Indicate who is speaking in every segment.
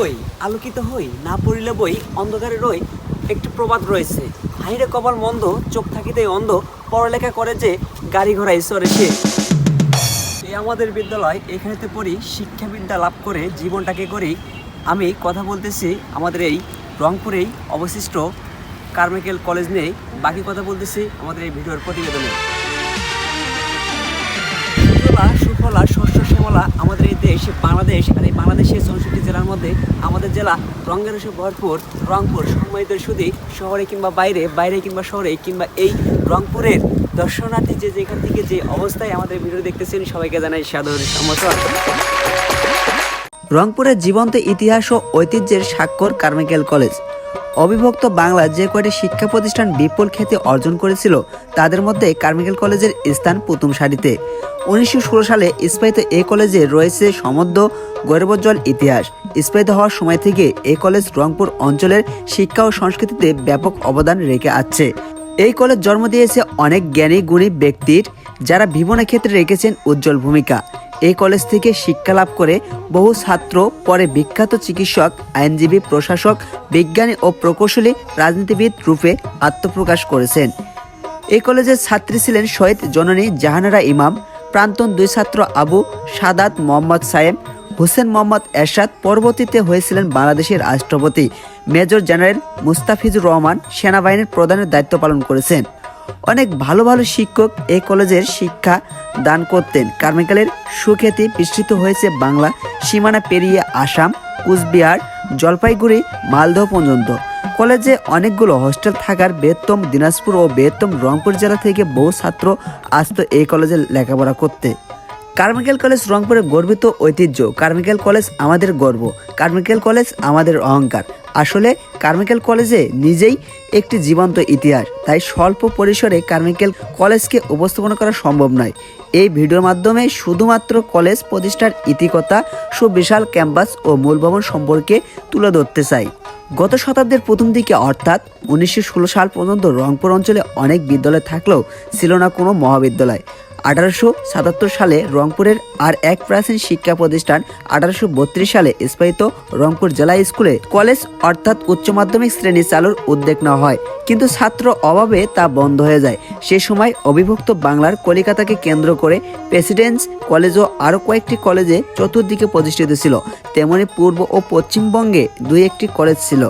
Speaker 1: বই, আলোকিত হই, না পড়িলে বই, অন্ধকারে রই, একটি প্রবাদ রয়েছে। হাইরে কপাল মন্দ, চোখ থাকিতে অন্ধ, পড়ালেখা করে যে গাড়ি ঘোড়া ঈশ্বরে সে। এই আমাদের বিদ্যালয়, এখানেতে পড়ি, শিক্ষাবিদ্যা লাভ করে জীবনটাকে করি আমি কথা বলতেছি আমাদের এই রংপুরেই, অবশিষ্ট কার্মিকেল কলেজ নিয়ে বাকি কথা বলতেছি আমাদের এই ভিডিওর প্রতিবেদনে। সুজলা সুফলা শ্যামলা আমাদের এই দেশ, বাংলাদেশ আর এই বাংলাদেশের চৌষট্টি জেলার মধ্যে আমাদের জেলা রঙের রসে ভরপুর, রংপুর সম্মানিত শুধু শহরে কিংবা বাইরে বাইরে কিংবা শহরে কিংবা এই রংপুরের দর্শনার্থী যে যেখান থেকে যে অবস্থায় আমাদের ভিডিও দেখতেছেন, সবাইকে জানাই সাধারণ সমর্থন। রংপুরের জীবন্ত ইতিহাস ও ঐতিহ্যের স্বাক্ষর কার্মিকেল কলেজ। অবিভক্ত বাংলা যে কয়টি শিক্ষা প্রতিষ্ঠান বিপুল খ্যাতি অর্জন করেছিল, তাদের মধ্যে কার্মিকেল কলেজের স্থান প্রথম সারিতে। উনিশশো ষোলো সালে স্পায়িত এই কলেজে রয়েছে সমদ্র গৌরবোজ্জ্বল ইতিহাস। স্পায়িত হওয়ার সময় থেকে এই কলেজ রংপুর অঞ্চলের শিক্ষা ও সংস্কৃতিতে ব্যাপক অবদান রেখে আসছে এই কলেজ জন্ম দিয়েছে অনেক জ্ঞানী, গুণী ব্যক্তির, যারা বিভিন্ন ক্ষেত্রে রেখেছেন উজ্জ্বল ভূমিকা। এই কলেজ থেকে শিক্ষা লাভ করে বহু ছাত্র, পরে বিখ্যাত চিকিৎসক, আইনজীবী, প্রশাসক, বিজ্ঞানী ও প্রকৌশলী রাজনীতিবিদ রূপে আত্মপ্রকাশ করেছেন। এই কলেজের ছাত্রী ছিলেন শহীদ জননী জাহানারা ইমাম প্রান্তন দুই ছাত্র আবু সাদাত মোহাম্মদ সায়েম, হোসেন মোহাম্মদ এরশাদ, পরবর্তীতে হয়েছিলেন বাংলাদেশের রাষ্ট্রপতি। মেজর জেনারেল মুস্তাফিজুর রহমান সেনাবাহিনীর প্রধানের দায়িত্ব পালন করেছেন। অনেক ভালো ভালো শিক্ষক এই কলেজের শিক্ষা দান করতেন। কার্মিকালের সুখ্যাতি বিস্তৃত হয়েছে বাংলা সীমানা পেরিয়ে আসাম, কুচবিহার, জলপাইগুড়ি, মালদহ পর্যন্ত। কলেজে অনেকগুলো হোস্টেল থাকার বৃহত্তম দিনাজপুর ও বৃহত্তম রংপুর জেলা থেকে বহু ছাত্র আসত এই কলেজে লেখাপড়া করতে। কার্মিকেল কলেজ রংপুরের গর্বিত ঐতিহ্য। কার্মিকেল কলেজ আমাদের গর্ব। কার্মিকেল কলেজ আমাদের অহংকার। আসলে কার্মিকেল কলেজে নিজেই একটি জীবন্ত ইতিহাস। তাই স্বল্প পরিসরে কার্মিকেল কলেজকে উপস্থাপন করা সম্ভব নয়। এই ভিডিওর মাধ্যমে শুধুমাত্র কলেজ প্রতিষ্ঠার ইতিকতা সুবিশাল ক্যাম্পাস ও মূল ভবন সম্পর্কে তুলে ধরতে চাই। গত শতাব্দীর প্রথম দিকে অর্থাৎ উনিশশো ষোলো সাল পর্যন্ত রংপুর অঞ্চলে অনেক বিদ্যালয় থাকলেও ছিল না কোনো মহাবিদ্যালয়। আঠারোশো সাতাত্তর সালে রংপুরের আর এক প্রাচীন শিক্ষা প্রতিষ্ঠান আঠারোশো বত্রিশ সালে স্পায়িত রংপুর জেলা স্কুলে কলেজ অর্থাৎ উচ্চ মাধ্যমিক শ্রেণি চালুর উদ্যোগ নেওয়া হয়। কিন্তু ছাত্র অভাবে তা বন্ধ হয়ে যায়। সে সময় অবিভক্ত বাংলার কলিকাতাকে কেন্দ্র করে প্রেসিডেন্টস কলেজ ও আরও কয়েকটি কলেজে চতুর্দিকে প্রতিষ্ঠিত ছিল। তেমনি পূর্ব ও পশ্চিমবঙ্গে দুই একটি কলেজ ছিল।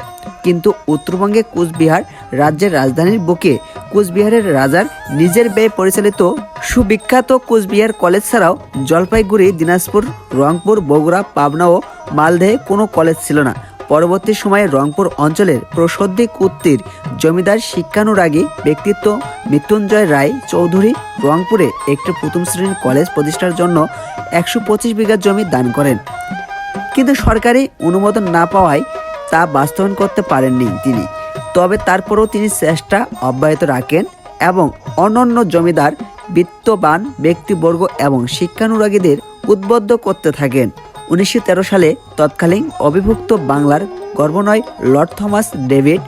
Speaker 1: কিন্তু উত্তরবঙ্গে কুচবিহার রাজ্যের রাজধানীর বুকে কুচবিহারের রাজার নিজের ব্যয়ে পরিচালিত সুবিখ্যাত কুচবিহার কলেজ ছাড়াও জলপাইগুড়ি, দিনাজপুর, রংপুর, বগুড়া, পাবনা ও মালদহে কোনো কলেজ ছিল না। পরবর্তী সময়ে রংপুর অঞ্চলের প্রসদ্ধি কুত্তির জমিদার শিক্ষানুরাগী ব্যক্তিত্ব মৃত্যুঞ্জয় রায় চৌধুরী রংপুরে একটি প্রথম শ্রেণির কলেজ প্রতিষ্ঠার জন্য একশো পঁচিশ বিঘা জমি দান করেন। কিন্তু সরকারি অনুমোদন না পাওয়ায় তা বাস্তবায়ন করতে পারেননি তিনি। তবে তারপরেও তিনি চেষ্টা অব্যাহত রাখেন এবং অনন্য জমিদার, বিত্তবান ব্যক্তিবর্গ এবং শিক্ষানুরাগীদের উদ্বুদ্ধ করতে থাকেন। উনিশশো তেরো সালে তৎকালীন অবিভক্ত বাংলার governor Lord Thomas David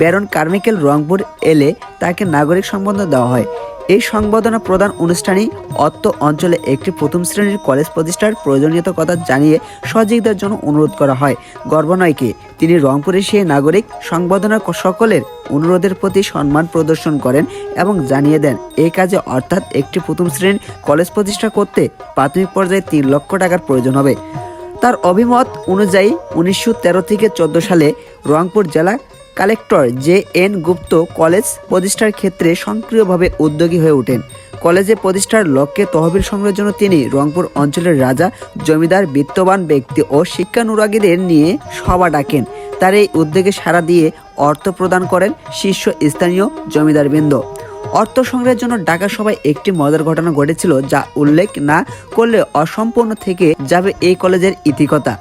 Speaker 1: Baron Carmichael Rangpur এলে তাকে নাগরিক সম্বোধন দেওয়া হয়। এই সংবর্ধনা প্রদান অনুষ্ঠানে অত্ত অঞ্চলে একটি প্রথম শ্রেণির কলেজ প্রতিষ্ঠার প্রয়োজনীয়তার কথা জানিয়ে সহযোগিতার জন্য অনুরোধ করা হয়। গর্বনয়কে তিনি রংপুরের সেই নাগরিক সংবর্ধনার সকলের অনুরোধের প্রতি সম্মান প্রদর্শন করেন এবং জানিয়ে দেন এই কাজে অর্থাৎ একটি প্রথম শ্রেণির কলেজ প্রতিষ্ঠা করতে প্রাথমিক পর্যায়ে তিন লক্ষ টাকার প্রয়োজন হবে। তার অভিমত অনুযায়ী উনিশশো তেরো থেকে চোদ্দ সালে রংপুর জেলা collector J N Gupta college প্রতিষ্ঠার ক্ষেত্রে সক্রিয়ভাবে উদ্যোগী হয়ে ওঠেন। কলেজে প্রতিষ্ঠার লক্ষ্যে তহবিল সংগ্রহের জন্য তিনি রংপুর অঞ্চলের রাজা, জমিদার, বিত্তবান ব্যক্তি ও শিক্ষানুরাগীদের নিয়ে সভা ডাকেন। তার এই উদ্যোগে সাড়া দিয়ে অর্থ প্রদান করেন শীর্ষ স্থানীয় জমিদারবৃন্দ। অর্থ সংগ্রহের জন্য ঢাকা সভায় একটি মজার ঘটনা ঘটেছিল যা উল্লেখ না করলে অসম্পূর্ণ থেকে যাবে এই কলেজের ইতিকথা।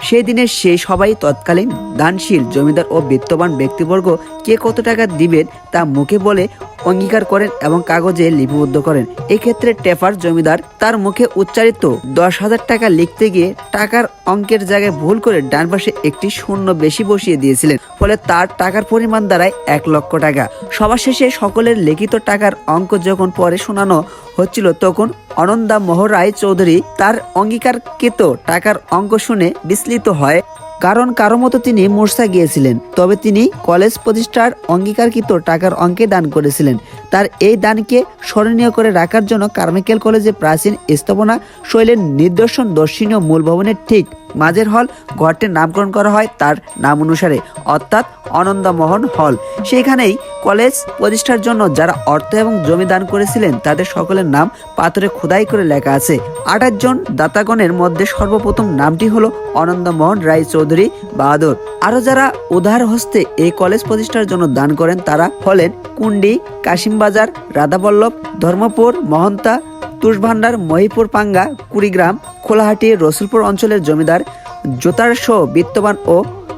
Speaker 1: সেই দিনের সেই সবাই তৎকালীন দানশীল, জমিদার ও বিত্তবান ব্যক্তিবর্গ কে কত টাকা দিবেন তা মুখে বলে অঙ্গীকার করেন এবং কাগজে লিপিবদ্ধ করেন। এক্ষেত্রে টেফার জমিদার তার মুখে উচ্চারিত দশ হাজার টাকা লিখতে গিয়ে টাকার অঙ্কের জায়গায় ভুল করে ডান পাশে একটি শূন্য বেশি বসিয়ে দিয়েছিলেন। ফলে তার টাকার পরিমাণ দাঁড়ায় এক লক্ষ টাকা। সবার শেষে সকলের লিখিত টাকার অঙ্ক যখন পরে শোনানো হচ্ছিল, তখন অনন্দা মোহর রায় চৌধুরী তার অঙ্গীকারকৃত টাকার অঙ্ক শুনে বিস্মিত হয়। কারণ কারও মতো তিনি মোর্চা গিয়েছিলেন। তবে তিনি কলেজ প্রতিষ্ঠার অঙ্গীকারকৃত টাকার অঙ্কে দান করেছিলেন। তার এই দানকে স্মরণীয় করে রাখার জন্য কার্মিকেল কলেজে প্রাচীন স্থাপনা শৈলের নিদর্শন দর্শনীয় মূল ভবনের ঠিক মাঝের হল ঘরটির নামকরণ করা হয় তার নাম অনুসারে, অর্থাৎ অনন্দমোহন হল। সেখানেই কলেজ প্রতিষ্ঠার জন্য যারা অর্থ এবং জমি দান করেছিলেন, তাদের সকলের নাম পাথরে খোদাই করে লেখা আছে। আঠাশ জন দাতাগণের মধ্যে সর্বপ্রথম নামটি হলো অনন্দমোহন রায় চৌধুরী বাহাদুর। আরও যারা উদার হস্তে এই কলেজ প্রতিষ্ঠার জন্য দান করেন, তারা হলেন কুন্ডি কাশিমবাজার, রাধাবল্লভ, ধর্মপুর, মহন্তা, তুষভান্ডার, মহিপুর পাঙ্গা, কুড়িগ্রাম, খোলাহাটি, রসুলপুর অঞ্চলের জমিদার জোতার সহ বিত্তবান ও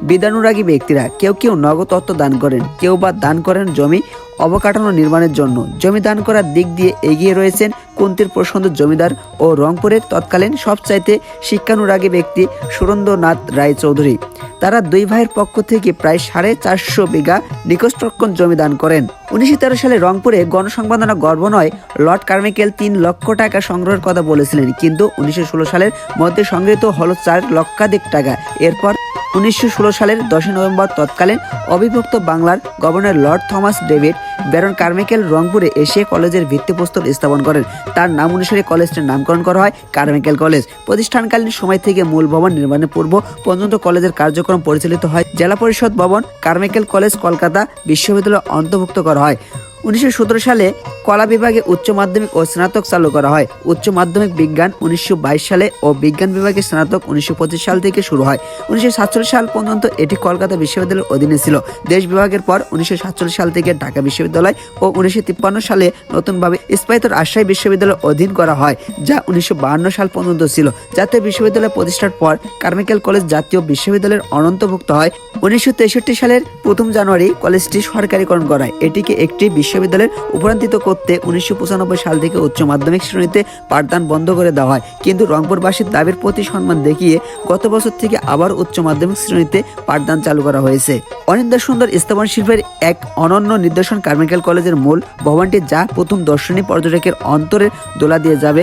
Speaker 1: বিদানুরাগী ব্যক্তিরা কেউ কেউ নগদ অর্থ দান করেন, কেউ বা দান করেন জমি অবকাঠামো নির্মাণের জন্য। জমি দান করার দিক দিয়ে এগিয়ে রয়েছেন কুন্তির প্রসন্ন জমিদার ও রংপুরের তৎকালীন সবচাইতে শিক্ষানুরাগী ব্যক্তি সুরেন্দ্রনাথ রায় চৌধুরী তারা দুই ভাইয়ের পক্ষ থেকে প্রায় সাড়ে চারশো বিঘা নিকটরক্ষণ জমি দান করেন। উনিশশো তেরো সালে রংপুরে গণসংবর্ধনা গর্ব নয় লর্ড কার্মিকেল তিন লক্ষ টাকা সংগ্রহের কথা বলেছিলেন। কিন্তু উনিশশো ষোলো সালের মধ্যে সংগৃহীত হল চার লক্ষাধিক টাকা। এরপর উনিশশো ষোলো সালের দশই নভেম্বর তৎকালীন অবিভক্ত বাংলার governor lord Thomas David baron Carmichael রংপুরে এসে কলেজের ভিত্তিপ্রস্তর স্থাপন করেন। তার নাম অনুসারে কলেজটির নামকরণ করা হয় কার্মিকেল কলেজ। প্রতিষ্ঠানকালীন সময় থেকে মূল ভবন নির্মাণের পূর্ব পর্যন্ত কলেজের কার্যক্রম পরিচালিত হয়। জেলা পরিষদ ভবন কার্মিকেল কলেজ কলকাতা বিশ্ববিদ্যালয় অন্তর্ভুক্ত করা হয়। উনিশশো সতেরো সালে কলা বিভাগে উচ্চ মাধ্যমিক ও স্নাতক চালু করা হয়। উচ্চ মাধ্যমিক বিজ্ঞান উনিশশো বাইশ সালে ও বিজ্ঞান বিভাগে স্নাতক উনিশশো পঁচিশ সাল থেকে শুরু হয়। উনিশশো সাতচল্লিশ সাল পর্যন্ত এটি কলকাতা বিশ্ববিদ্যালয়ের অধীনে ছিল। দেশ বিভাগের পর উনিশশো সাতচল্লিশ সাল থেকে ঢাকা বিশ্ববিদ্যালয় ও উনিশশো তিপ্পান্ন সালে নতুনভাবে ইস্পাইত রাজশাহী বিশ্ববিদ্যালয়ের অধীন করা হয়, যা উনিশশো সাল পর্যন্ত ছিল। জাতীয় বিশ্ববিদ্যালয় প্রতিষ্ঠার পর কার্মিকেল কলেজ জাতীয় বিশ্ববিদ্যালয়ের অনন্তভুক্ত হয়। উনিশশো তেষট্টি সালের প্রথম জানুয়ারি কলেজটি সরকারিকরণ করা হয় এটিকে একটি বিশ্ববিদ্যালয়ের উপরান্তিত করতে উনিশশো সাল থেকে উচ্চ মাধ্যমিক শ্রেণীতে পাঠদান বন্ধ করে দেওয়া হয়। কিন্তু রংপুরবাসীর দাবির প্রতি সম্মান দেখিয়ে গত বছর থেকে আবার উচ্চ মাধ্যমিক শ্রেণীতে পাঠদান চালু করা হয়েছে। অনিন্দা সুন্দর স্থাপন শিল্পের এক অনন্য নির্দেশন কার্মিক্যাল কলেজের মূল ভবনটি যা প্রথম দর্শনী পর্যটকের অন্তরের দোলা দিয়ে যাবে।